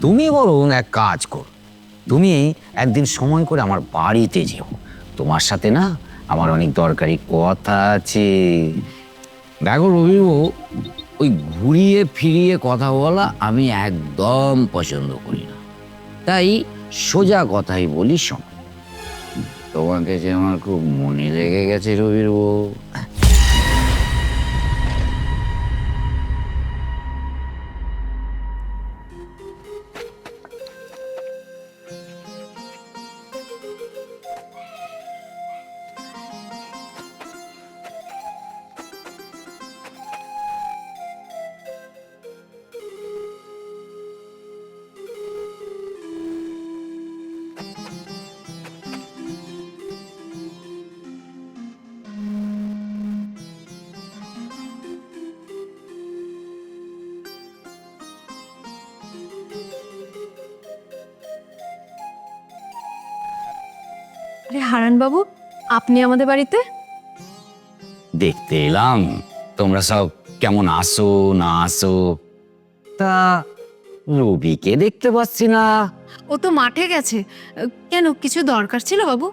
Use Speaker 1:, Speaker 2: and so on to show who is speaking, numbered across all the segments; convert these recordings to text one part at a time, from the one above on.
Speaker 1: তুমি বরং এক কাজ কর। তুমি একদিন সময় করে আমার বাড়িতে যেও। তোমার সাথে না আমার অনেক দরকারি কথা আছে। দেখো রবিবাবু, ওই ঘুরিয়ে ফিরিয়ে কথা বলা আমি একদম পছন্দ করি না। তাই সোজা কথাই বলি শোন। তোমাকে যে আমার খুব মনে লেগে গেছে রবিবাবু।
Speaker 2: আরে হারান বাবু আপনি আমাদের বাড়িতে?
Speaker 1: দেখতে এলাম। তোমরা সব কেমন আসো না আসো তা রবিকে দেখতে পাচ্ছি না।
Speaker 2: ও তো মাঠে গেছে। কেন কিছু দরকার ছিল বাবু?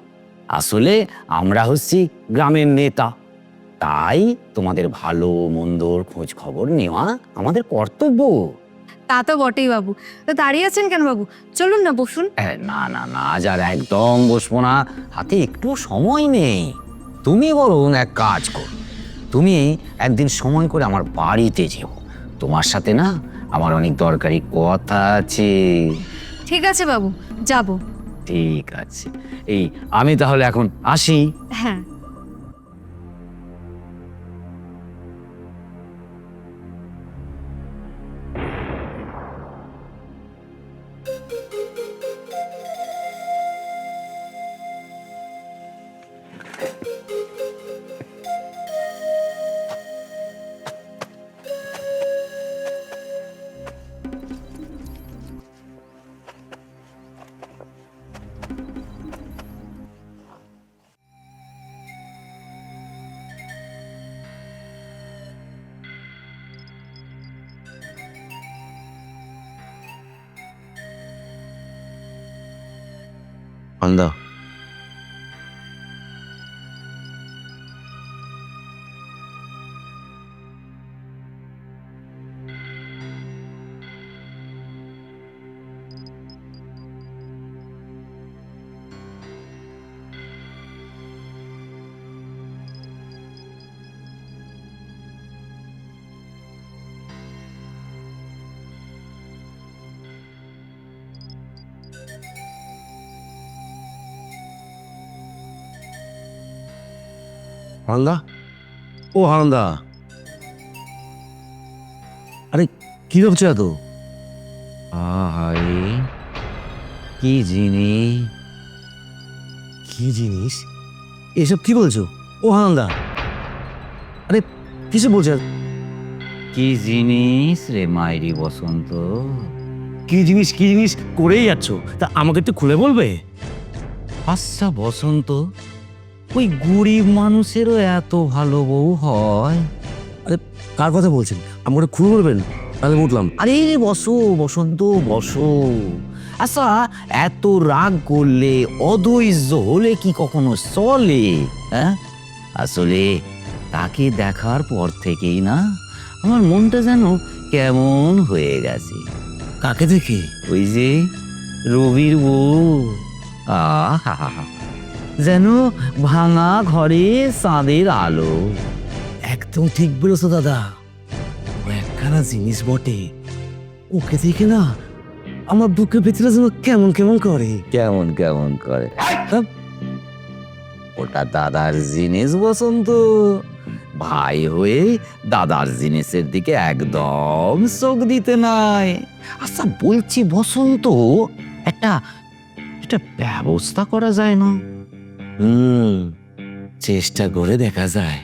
Speaker 1: আসলে আমরা হচ্ছি গ্রামের নেতা। তাই তোমাদের ভালো মন্দর খোঁজ খবর নেওয়া আমাদের কর্তব্য।
Speaker 2: তা তো বটেই বাবু। তা দাঁড়িয়ে আছেন কেন বাবু? চলুন না বসুন।
Speaker 1: না না না আজ আর একদম বসবো না। হাতে একটু সময় নেই। তুমি বরং এক কাজ কর। তুমি একদিন সময় করে আমার বাড়িতে যেও। তোমার সাথে না আমার অনেক দরকারি কথা আছে।
Speaker 2: ঠিক আছে বাবু যাব।
Speaker 1: ঠিক আছে। এই আমি তাহলে এখন আসি।
Speaker 2: হ্যাঁ।
Speaker 3: 감사합니다. হান্দা ও হান্দা আরে কি ভাবছ এত?
Speaker 1: কি জিনিস?
Speaker 3: কি জিনিস? এসব কি বলছো? ও আরে কিসে বলছো?
Speaker 1: কি জিনিস রে মাইরি বসন্ত?
Speaker 3: কি জিনিস কি জিনিস করেই যাচ্ছ? তা আমাকে একটু খুলে বলবে?
Speaker 1: আচ্ছা বসন্ত। ওই গরিব মানুষেরও এত ভালো বউ হয়।
Speaker 3: আরে কার কথা বলছেন? আমাকে খুলে বলবেন তাহলে উঠলাম।
Speaker 1: আরে বসো বসন্ত বসো। আচ্ছা এত রাগ করলে অধৈর্য হলে কি কখনো চলে? হ্যাঁ? আসলে তাকে দেখার পর থেকেই না আমার মনটা যেন কেমন হয়ে গেছে।
Speaker 3: কাকে দেখে?
Speaker 1: ওই যে রবির বউ। আহা যেন ভাঙা ঘরে চাঁদের আলো।
Speaker 3: একদম ঠিক বলেছ দাদা। ও একখানা জিনিস বটে। ওকে দেখে না আমার বুকের ভেতরে যেন কেমন কেমন করে।
Speaker 1: কেমন কেমন করে? হ্যাঁ? ওটা দাদার জিনিস বসন্ত। ভাই হয়ে দাদার জিনিসের দিকে একদম চোখ দিতে নাই। আচ্ছা বলছি বসন্ত একটা একটা ব্যবস্থা করা যায় না?
Speaker 3: হুম চেষ্টা করে দেখা যায়।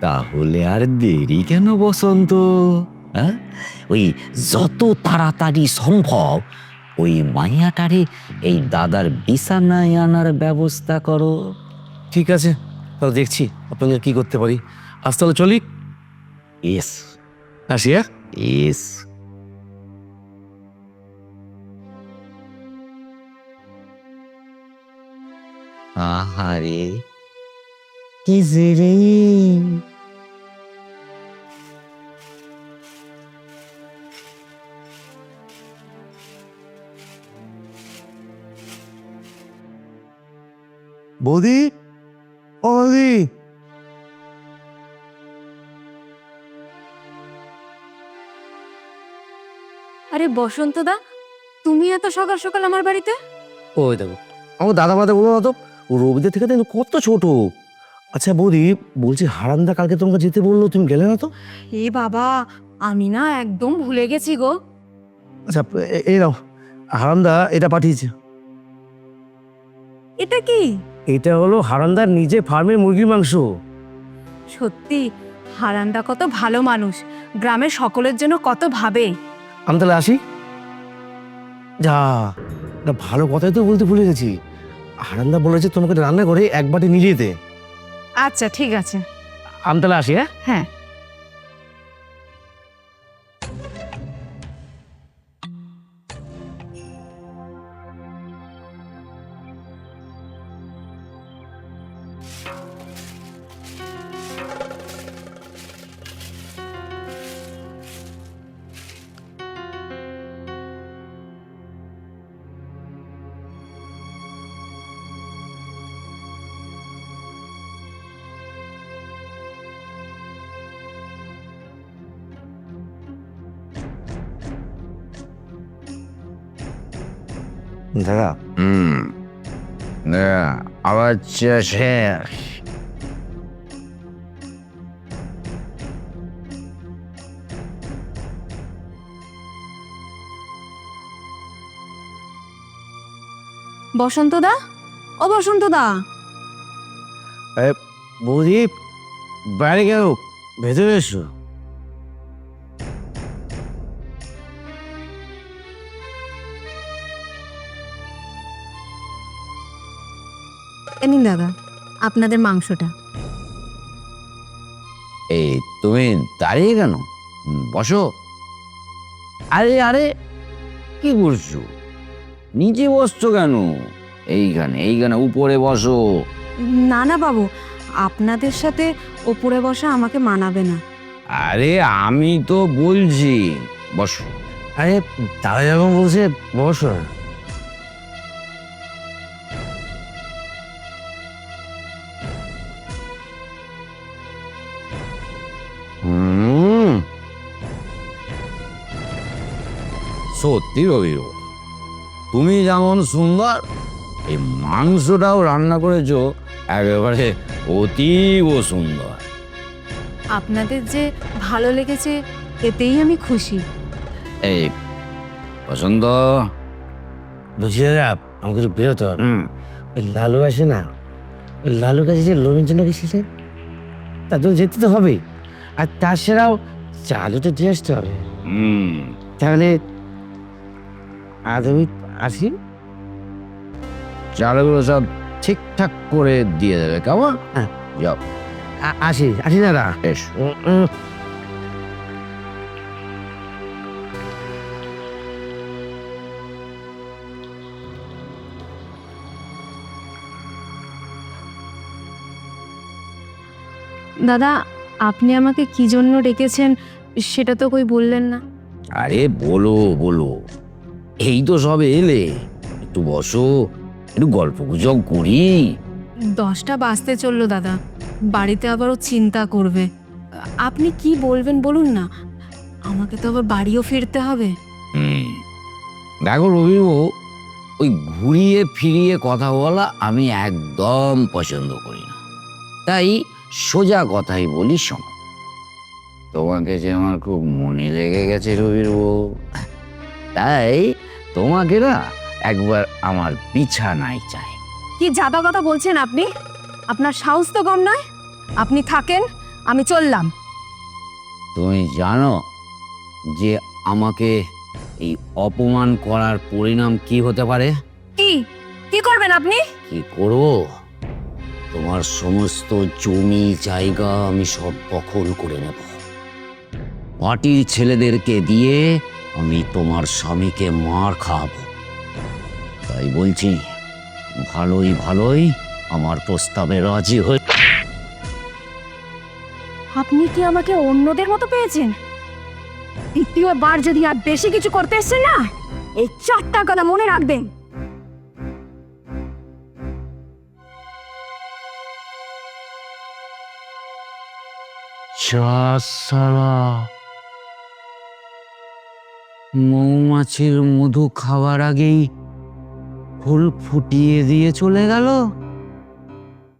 Speaker 1: তাহলে আর দেরি কেন বসন্ত? হ্যাঁ? ওই যত তাড়াতাড়ি সম্ভব ওই মাইয়াটারে এই দাদার বিছানায় আনার ব্যবস্থা করো।
Speaker 3: ঠিক আছে তাহলে দেখছি আপনাকে কি করতে পারি। আজ তাহলে চলি।
Speaker 1: এস
Speaker 3: আসি হ্যাঁ?
Speaker 1: আহারে।
Speaker 3: রে? বৌদি? ও বৌদি?
Speaker 2: আরে বসন্ত দা তুমি এত সকাল সকাল আমার বাড়িতে?
Speaker 3: ওই দেখো আমার দাদা মাদা বলো তো ও রবিদের থেকে তো কত ছোট। আচ্ছা বৌদি বলছি হারান্দা কালকে তোমাকে যেতে বলল তুমি গেলে না তো?
Speaker 2: এ বাবা আমি না একদম ভুলে গেছি গো।
Speaker 3: আচ্ছা এই নাও হারান্দা এটা পাঠিয়েছে।
Speaker 2: এটা কি?
Speaker 3: এটা হলো হারান্দার নিজে ফার্মের মুরগির মাংস।
Speaker 2: সত্যি হারান্দা কত ভালো মানুষ গ্রামের সকলের জন্য কত ভাবে।
Speaker 3: আমি তাহলে আসি? যা ভালো কথাই তো বলতে ভুলে গেছি। হারান্দা বলেছে তোমাকে রান্না করে এক বাটি নিয়ে দে।
Speaker 2: আচ্ছা ঠিক আছে।
Speaker 3: আমি তাহলে আসি হ্যাঁ?
Speaker 2: হ্যাঁ।
Speaker 3: দাদা।
Speaker 1: হুম। শেষ
Speaker 2: বসন্ত দা ও বসন্ত দা
Speaker 3: বৌদি বাইরে গেল ভেতরে এসো।
Speaker 2: নিন দাদা আপনাদের মাংসটা।
Speaker 1: এই তুমি দাঁড়িয়ে কেন? বসো। আরে আরে কি করছ নিচে বসছো কেন? এইখানে এইখানে উপরে বসো।
Speaker 2: না না বাবু আপনাদের সাথে ওপরে বসা আমাকে মানাবে না।
Speaker 1: আরে আমি তো বলছি বসো।
Speaker 3: আরে দাদা যখন বলছে বসো
Speaker 1: সত্যি রবি তুমি যেমন সুন্দর এই মাংসটাও রান্না করেছ একেবারে অতীব সুন্দর।
Speaker 2: আপনাদের যে ভালো লেগেছে এতেই আমি খুশি।
Speaker 1: এই পছন্দ
Speaker 3: দাদা আমাকে একটু বেরোতে হবে। ওই লালু আসে না ওই লালুর কাছে যে লোনের জন্য গেছিলে তা তো যেতে তো হবেই। আর তাছাড়াও চালু তো দিয়ে আসতে হবে।
Speaker 1: হুম।
Speaker 3: তাহলে আজ আমি আসি।
Speaker 1: চালগুলো সব ঠিকঠাক করে দিয়ে দেবে কেমন?
Speaker 3: হ্যাঁ।
Speaker 1: যাও।
Speaker 3: আসি আসি দাদা। উম।
Speaker 2: দাদা আপনি আমাকে কি জন্য ডেকেছেন সেটা তো কই বললেন না।
Speaker 1: আরে বলো বলো। এই তো সব এলে। একটু বসো একটু গল্প গুজব করি।
Speaker 2: দশটা বাজতে চলল দাদা। বাড়িতে আবারও চিন্তা করবে। আপনি কি বলবেন বলুন না? আমাকে তো আবার বাড়িও ফিরতে হবে।
Speaker 1: হুম। দেখো রবিবাবু ওই ঘুরিয়ে ফিরিয়ে কথা বলা আমি একদম পছন্দ করি না। তাই সোজা কথাই বলি শোনো। তোমাকে যে আমার খুব মনে লেগে গেছে রবির বউ তাই তোমাকে না একবার আমার বিছানায় চাই।
Speaker 2: কি জাদা কথা বলছেন আপনি? আপনার সাহস তো কম নয়? আপনি থাকেন আমি চললাম।
Speaker 1: তুমি জানো যে আমাকে এই অপমান করার পরিণাম কি হতে পারে?
Speaker 2: কি? কি করবেন আপনি?
Speaker 1: কি করব? তোমার সমস্ত জমি জায়গা আমি সব দখল করে নেব। পার্টির ছেলেদেরকে দিয়ে আমি তোমার স্বামীকে মার খাওয়াবো। তাই বলছি ভালোই ভালোই আমার প্রস্তাবে রাজি হয়ে
Speaker 2: আপনি কি আমাকে অন্যদের মতো পেয়েছেন? দ্বিতীয়বার যদি আর বেশি কিছু করতে এসছেন না এই চারটা কথা মনে রাখবেন।
Speaker 1: সালা মৌমাছির মধু খাওয়ার আগেই ফুল ফুটিয়ে দিয়ে চলে গেল?